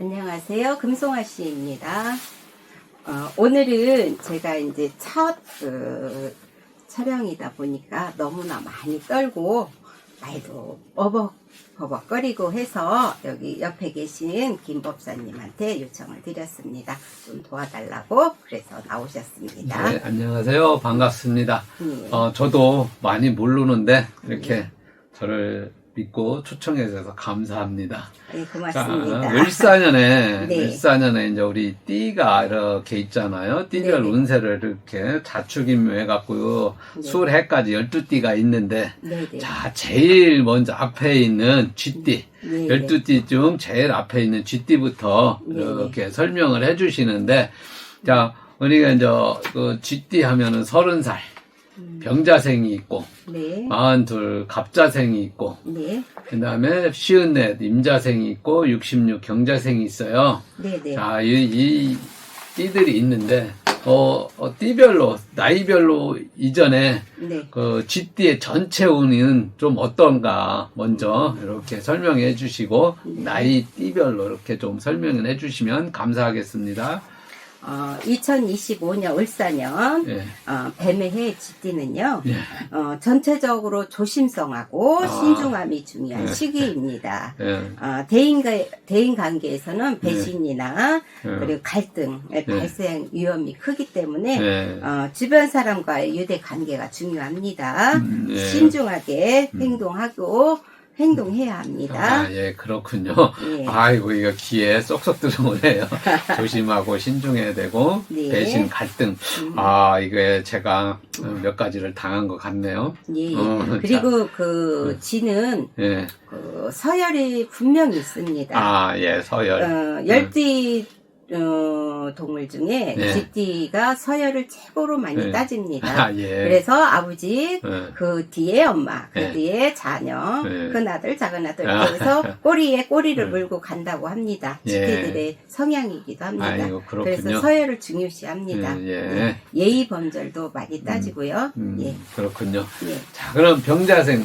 안녕하세요. 금송아 씨입니다. 어, 오늘은 제가 이제 첫 어, 촬영이다 보니까 너무나 많이 떨고 말도 버벅버벅거리고 해서 여기 옆에 계신 김 법사님한테 요청을 드렸습니다. 좀 도와달라고 그래서 나오셨습니다. 네, 안녕하세요. 반갑습니다. 예. 어, 저도 많이 모르는데 이렇게 저를 믿고 초청해 주셔서 감사합니다. 네, 자, 고맙습니다. 을사년에 네. 을사년에 이제 우리 띠가 이렇게 있잖아요. 띠별 네네. 운세를 이렇게 자축인묘해 갖고 네. 술해까지 12띠가 있는데 네 네. 자, 제일 먼저 앞에 있는 쥐띠. 네네. 12띠 중 제일 앞에 있는 쥐띠부터 네네. 이렇게 설명을 해 주시는데, 자, 우리가 이제 그 쥐띠 하면은 서른 살 음, 병자생이 있고, 네. 마흔둘 갑자생이 있고, 네. 그 다음에 쉬운넷 임자생이 있고, 66 경자생이 있어요. 네 네. 자, 이, 이 띠들이 있는데, 어, 어, 띠별로, 나이별로 이전에 네. 그 쥐띠의 전체 운은 좀 어떤가 먼저 이렇게 설명해 주시고 나이 띠별로 이렇게 좀 설명을 해 주시면 감사하겠습니다. 어, 2025년 울사년 예. 어, 뱀의 해 쥐띠는요. 예. 어, 전체적으로 조심성하고 아. 신중함이 중요한 네. 시기입니다. 예. 어, 대인가, 대인 관계에서는 배신이나 예. 그리고 갈등의 발생 위험이 크기 때문에 예. 어, 주변 사람과의 유대 관계가 중요합니다. 음, 예. 신중하게 행동하고 행동해야 합니다. 아, 예, 그렇군요. 예. 아이고, 이거 귀에 쏙쏙 들어오네요. 조심하고 신중해야 되고, 네. 배신, 갈등. 아, 이게 제가 몇 가지를 당한 것 같네요. 예, 예. 어, 그리고 그 지는 예. 그 서열이 분명히 있습니다. 아, 예, 서열. 어, 열띠 어, 동물 중에 네. 쥐띠가 서열을 최고로 많이 네. 따집니다. 아, 예. 그래서 아버지, 예. 그 뒤에 엄마, 그 네. 뒤에 자녀, 네. 큰 아들, 작은 아들, 아. 그래서 꼬리에 꼬리를 네. 물고 간다고 합니다. 예. 쥐띠들의 성향이기도 합니다. 아이고, 그래서. 서열을 중요시합니다. 예, 예. 네. 예의 범절도 많이 따지고요. 음, 예, 그렇군요. 예. 자, 그럼 병자생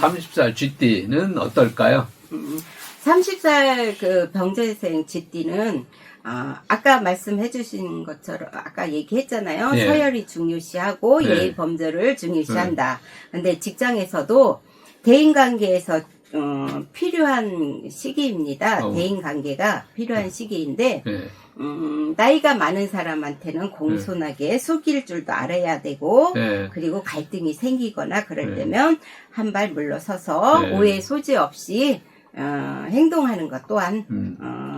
30살 쥐띠는 어떨까요? 음, 30살 그 병재생 쥐띠는 아, 아까 말씀해 주신 것처럼 아까 얘기했잖아요. 예. 서열이 중요시하고 네. 예의 범절을 중요시한다. 근데 직장에서도 대인 관계에서 어, 필요한 시기입니다. 어. 대인 관계가 필요한 시기인데 예. 음, 나이가 많은 사람한테는 공손하게 속일 줄도 알아야 되고 예. 그리고 갈등이 생기거나 그럴 네. 때면 한 발 물러서서 네. 오해 소지 없이 어, 행동하는 것 또한 음. 어,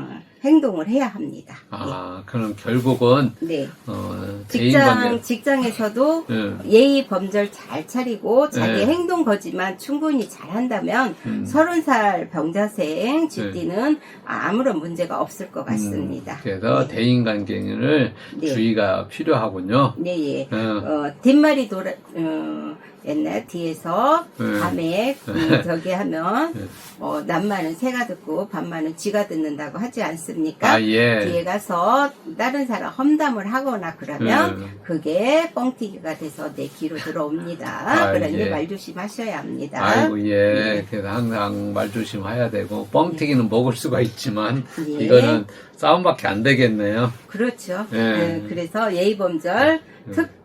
행동을 해야 합니다. 아, 그럼 결국은 네. 어, 대인 직장 관계. 직장에서도 예. 예의 범절 잘 차리고 자기 네. 행동 거지만 충분히 잘 한다면 음. 서른 살 병자생 쥐띠는 아무런 문제가 없을 것 같습니다. 음, 그래서 네. 대인 관계를 네. 주의가 필요하군요. 네, 예. 어, 어, 뒷말이 돌아, 어, 옛날 뒤에서 네. 밤에 음, 저기 하면 네. 어, 남만은 새가 듣고 밤만은 쥐가 듣는다고 하지 않습니까? 아, 예. 뒤에 가서 다른 사람 험담을 하거나 그러면 네. 그게 뻥튀기가 돼서 내 귀로 들어옵니다. 아, 그러니 예. 말 조심하셔야 합니다. 아이고, 예. 네. 그래서 항상 말 조심해야 되고, 뻥튀기는 먹을 수가 있지만, 예. 이거는 싸움밖에 안 되겠네요. 그렇죠. 예. 네, 그래서 예의범절 예. 특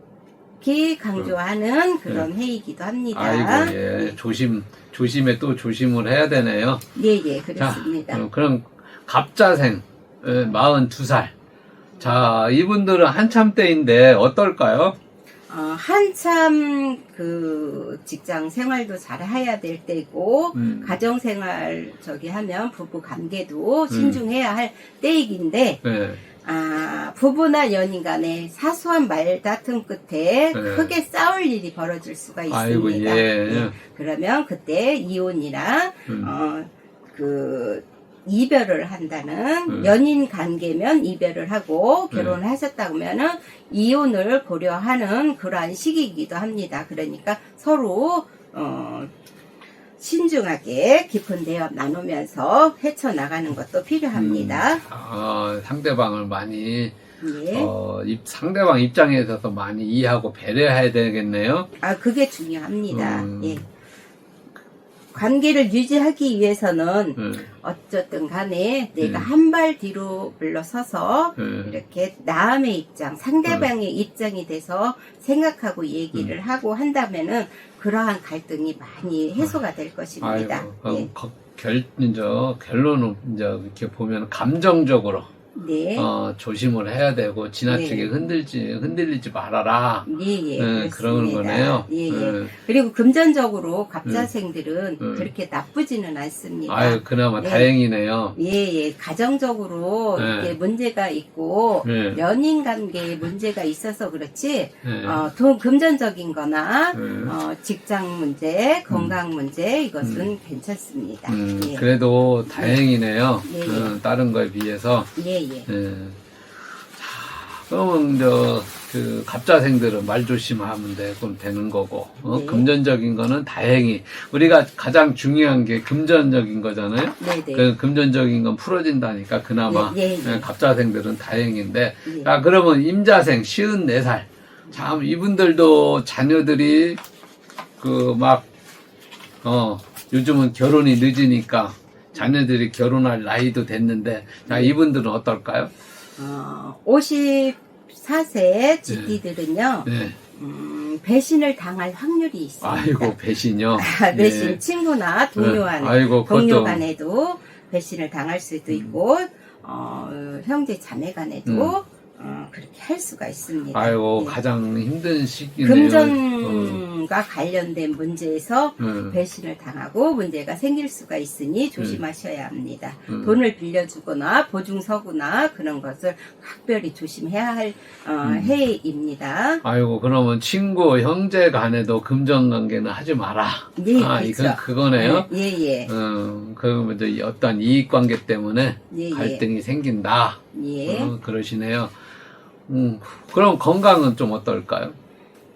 히 강조하는 그런 회의이기도 합니다. 아이고, 예. 조심, 조심에 또 조심을 해야 되네요. 예, 예, 자, 그렇습니다. 그럼, 그럼 갑자생, 예, 42살. 자, 이분들은 한참 때인데 어떨까요? 어, 한참 그 직장 생활도 잘 해야 될 때고 음. 가정 생활 저기 하면 부부 관계도 신중해야 할 때이긴데 예. 아 부부나 연인 간에 사소한 말다툼 끝에 네. 크게 싸울 일이 벌어질 수가 있습니다. 아이고, 예. 예, 그러면 그때 이혼이나 음. 어, 그 이별을 한다는 음. 연인 관계면 이별을 하고 네. 결혼을 하셨다면은 이혼을 고려하는 그러한 시기이기도 합니다. 그러니까 서로 어, 신중하게 깊은 대화 나누면서 헤쳐 나가는 것도 필요합니다. 어, 상대방을 많이 예. 어, 입- 상대방 입장에 있어서 많이 이해하고 배려해야 되겠네요. 아 그게 중요합니다. 음. 예. 관계를 유지하기 위해서는 예, 어쨌든 간에 내가 음. 한발 뒤로 물러서서 예. 이렇게 남의 입장, 상대방의 입장이 돼서 생각하고 얘기를 하고 한다면은 그러한 갈등이 많이 해소가 될 것입니다. 아이고, 예. 거- 결, 이제 결론은 이제 이렇게 보면 감정적으로 네. 어, 조심을 해야 되고 지나치게 네. 흔들지 흔들리지 말아라. 예, 예, 예, 그렇습니다. 그런 거네요. 예, 예. 예. 그리고 금전적으로 갑자생들은 음. 그렇게 나쁘지는 않습니다. 아유, 그나마 네. 다행이네요. 예, 예. 가정적으로 네. 이렇게 문제가 있고 네. 연인 관계에 문제가 있어서 그렇지 예. 어, 돈 금전적인 거나 예. 어, 직장 문제, 건강 문제 이것은 괜찮습니다. 음, 예. 그래도 다행이네요. 예, 예. 어, 다른 거에 비해서. 예, 예. 예. 자, 그러면 저, 그, 갑자생들은 말 조심하면 돼, 그럼 되는 거고, 어? 네. 금전적인 거는 다행히, 우리가 가장 중요한 게 금전적인 거잖아요? 네, 네. 그 금전적인 건 풀어진다니까, 그나마. 예, 예, 예. 예, 갑자생들은 다행인데, 예. 자, 그러면 임자생, 54살. 참, 이분들도 자녀들이, 그, 막, 어, 요즘은 결혼이 늦으니까, 자녀들이 결혼할 나이도 됐는데, 자, 이분들은 어떨까요? 어, 54세 GD들은요, 네. 음, 배신을 당할 확률이 있습니다. 아이고, 배신요. 아, 배신 예. 친구나 동료 네. 아이고, 동료 음. 간에도 배신을 당할 수도 있고 어, 형제 자매 간에도 어, 그렇게 할 수가 있습니다. 아이고, 예. 가장 힘든 시기네요. 금전 과 관련된 문제에서 어. 배신을 당하고 문제가 생길 수가 있으니 조심하셔야 합니다. 음. 돈을 빌려주거나 보증 서거나 그런 것을 각별히 조심해야 할 어, 음. 해입니다. 아이고, 그러면 친구, 형제 간에도 금전 관계는 하지 마라. 네, 아, 그렇죠. 이건 그거네요. 예, 예, 어, 그, 이제 어떤 이익 관계 때문에 예, 예. 갈등이 생긴다. 예. 어, 그러시네요. 음, 그럼 건강은 좀 어떨까요?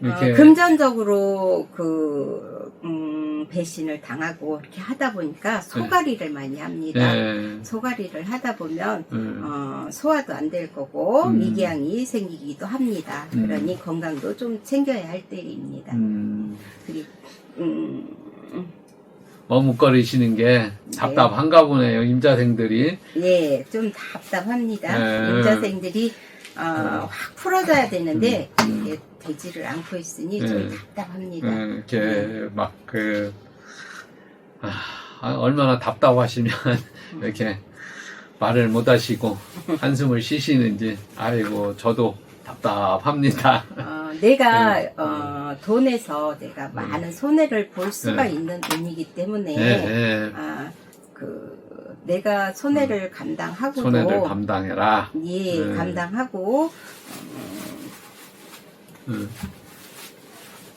이렇게. 어, 금전적으로 그 음, 배신을 당하고 이렇게 하다 보니까 소가리를 많이 합니다. 예. 소가리를 하다 보면 음. 어, 소화도 안 될 거고 음. 위궤양이 생기기도 합니다. 음. 그러니 건강도 좀 챙겨야 할 때입니다. 음, 그리고 음, 머뭇거리시는 게 답답한가 보네요, 임자생들이. 예, 좀 답답합니다. 네. 임자생들이 어, 확 풀어져야 되는데 음. 이게 되지를 않고 있으니 네. 좀 답답합니다. 음, 이렇게 막 그, 아, 아, 얼마나 답답하시면 이렇게 말을 못 하시고 한숨을 쉬시는지, 아이고, 저도 답답합니다. 어, 내가 네. 어, 돈에서 내가 많은 손해를 볼 수가 네. 있는 돈이기 때문에 예, 예. 아, 그 내가 손해를 감당하고도 손해를 감당해라. 예, 네. 감당하고 음.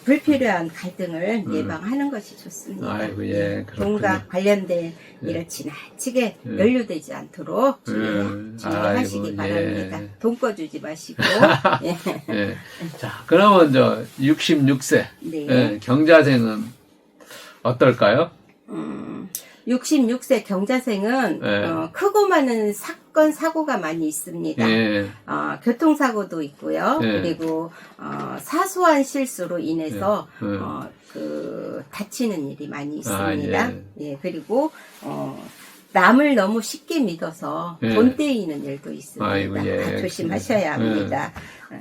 불필요한 갈등을 음. 예방하는 것이 좋습니다. 아이고, 예, 그렇군요. 돈과 관련된 예. 일을 지나치게 예. 연루되지 않도록 음. 주의하시기 아이고, 바랍니다. 예. 돈 꺼주지 마시고 예. 예. 자, 그러면 저 66세 네. 예, 경자생은 어떨까요? 음, 66세 경자생은 네. 어, 크고 많은 사건 사고가 많이 있습니다. 예. 어, 교통사고도 있고요. 네. 그리고 어, 사소한 실수로 인해서 네. 네. 어, 그 다치는 일이 많이 아, 있습니다. 예. 예, 그리고 어, 남을 너무 쉽게 믿어서 예. 돈 떼이는 일도 있습니다. 아이고, 예. 다 조심하셔야 합니다.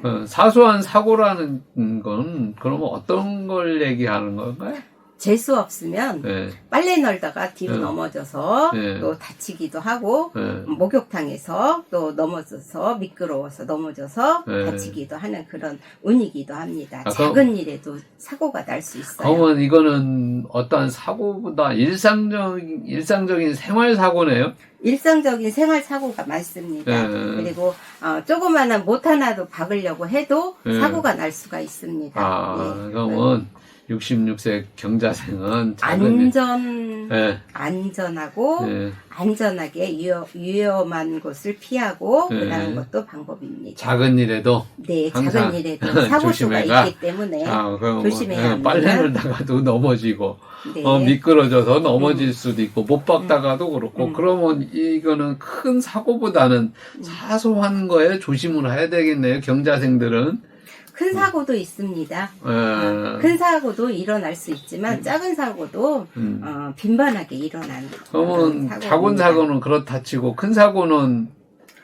어, 사소한 사고라는 건 그러면 어떤 걸 얘기하는 건가요? 재수 없으면 예. 빨래 널다가 뒤로 네. 넘어져서 네. 또 다치기도 하고 예. 목욕탕에서 또 넘어져서 미끄러워서 넘어져서 네. 다치기도 하는 그런 운이기도 합니다. 아, 작은 일에도 사고가 날 수 있어요. 그러면 이거는 어떤 사고보다 일상적인 일상적인 생활 사고네요. 일상적인 생활 사고가 많습니다. 네. 그리고 어, 조그마한 못 하나도 박으려고 해도 네. 사고가 날 수가 있습니다. 아, 예. 그러면 66세 경자생은 작은 일- 안전 예. 안전하고 예. 안전하게 위험, 위험한 곳을 피하고 네. 그러는 것도 방법입니다. 작은 일에도 네, 항상 작은 일에도 사고수가 조심해가. 있기 때문에 아, 그럼 조심해야 예, 합니다. 빨래를 다가도 넘어지고 네. 어, 미끄러져서 넘어질 수도 있고 못 박다가도 그렇고 음. 그러면 이거는 큰 사고보다는 사소한 거에 조심을 해야 되겠네요 경자생들은 큰 사고도 있습니다. 예. 어, 큰 사고도 일어날 수 있지만 작은 사고도 음. 어, 빈번하게 일어나는 그러면 사고입니다. 작은 사고는 그렇다 치고 큰 사고는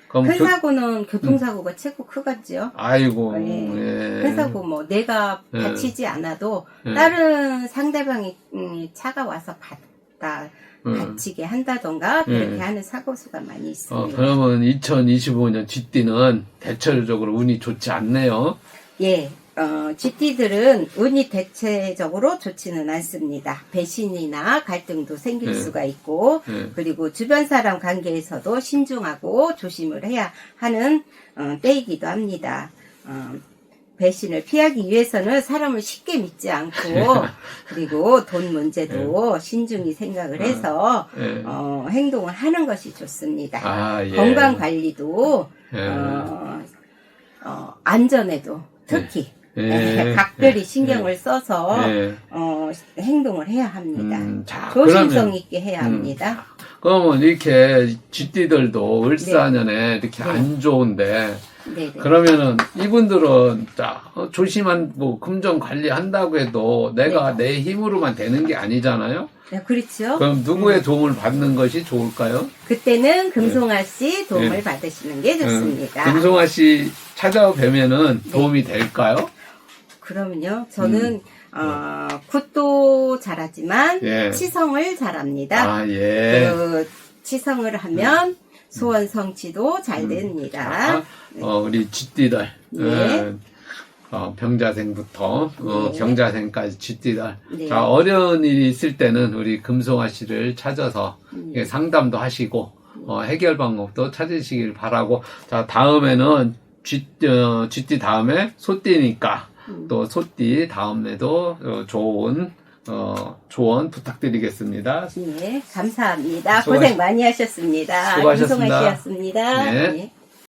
그럼 큰 교- 사고는 교통사고가 최고 크겠죠. 아이고 네. 예. 큰 사고 뭐 내가 네. 다치지 않아도 예. 다른 상대방이 음, 차가 와서 받다 음. 다치게 한다던가 그렇게 예. 하는 사고 수가 많이 어, 있습니다. 그러면 2025년 쥐띠는 대체적으로 운이 좋지 않네요. 예, 어, GT들은 운이 대체적으로 좋지는 않습니다. 배신이나 갈등도 생길 네. 수가 있고, 예. 그리고 주변 사람 관계에서도 신중하고 조심을 해야 하는 어, 때이기도 합니다. 어, 배신을 피하기 위해서는 사람을 쉽게 믿지 않고, 그리고 돈 문제도 신중히 생각을 해서 예. 어, 행동을 하는 것이 좋습니다. 아, 예. 건강 관리도 예. 어, 어, 안전에도 특히 예. 각별히 신경을 써서 예. 어, 행동을 해야 합니다. 음, 자, 조심성 그러면 있게 해야 음. 합니다. 그러면 이렇게 쥐띠들도 을사년에 이렇게 네. 안 좋은데 네 네. 그러면은 이분들은 자 어, 조심한 뭐 금전 관리한다고 해도 내가 내 힘으로만 되는 게 아니잖아요. 네, 그렇죠. 그럼 누구의 도움을 받는 것이 좋을까요? 그때는 금송아 씨 도움을 네. 받으시는 게 좋습니다. 음, 금송아 씨 찾아뵈면은 네. 도움이 될까요? 그러면요, 저는 어, 굿도 잘하지만 예. 치성을 잘합니다. 아 예. 그 치성을 하면 소원 성취도 잘 됩니다. 자, 어, 우리 쥐띠들 네. 예. 어, 병자생부터 어, 네. 경자생까지 쥐띠들 네. 자, 어려운 일이 있을 때는 우리 금송아 씨를 찾아서 음. 예, 상담도 하시고 어, 해결 방법도 찾으시길 바라고 자 다음에는 쥐, 어, 쥐띠 다음에 소띠니까 음. 또 소띠 다음에도 어, 좋은 어, 조언 부탁드리겠습니다. 네, 감사합니다. 수고하- 고생 많이 하셨습니다. 수고하셨습니다. 씨였습니다. 네. 네.